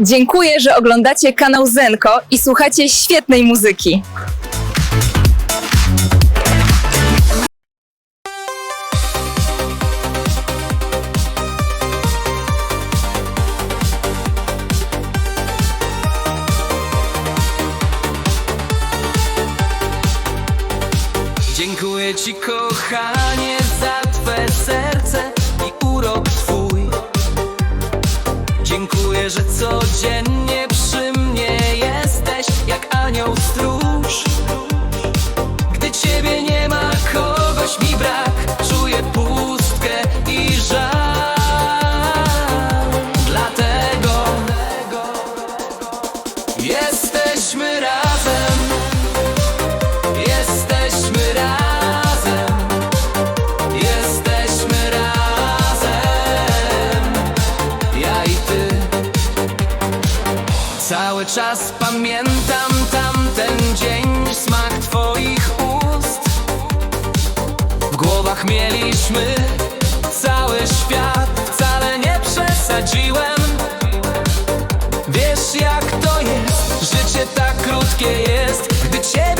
Dziękuję, że oglądacie kanał Zenko i słuchacie świetnej muzyki. Dziękuję ci kochanie za twe serce i urok twój Dziękuję, że codziennie przy Cały czas pamiętam tamten dzień, smak twoich ust. W głowach mieliśmy cały świat, wcale nie przesadziłem. Wiesz jak to jest, życie tak krótkie jest Gdy ciebie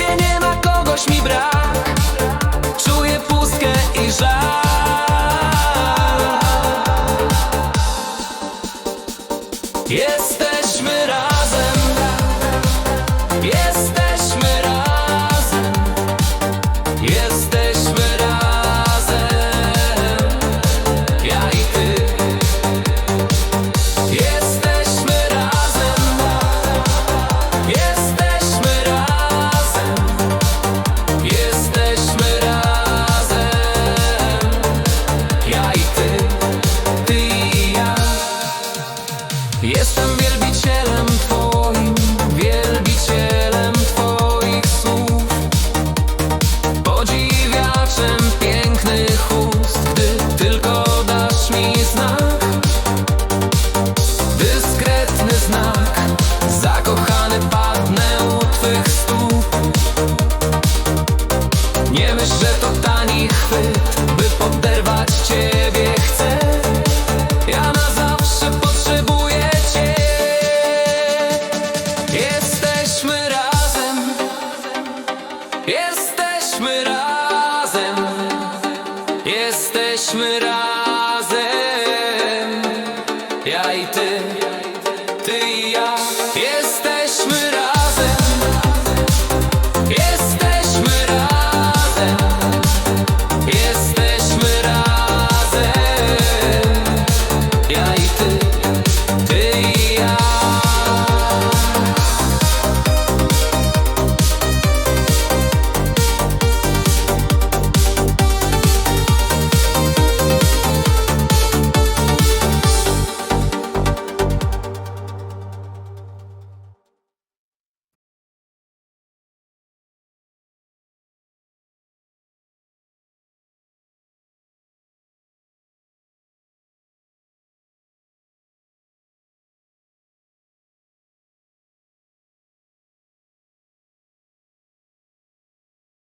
Jestem wielbicielem twoim, wielbicielem twoich słów, podziwiaczem pięknych ust, gdy tylko dasz mi znak. Dyskretny znak Zakochany padnę u twych stóp Nie myśl, że to Jesteśmy razem. Jesteśmy razem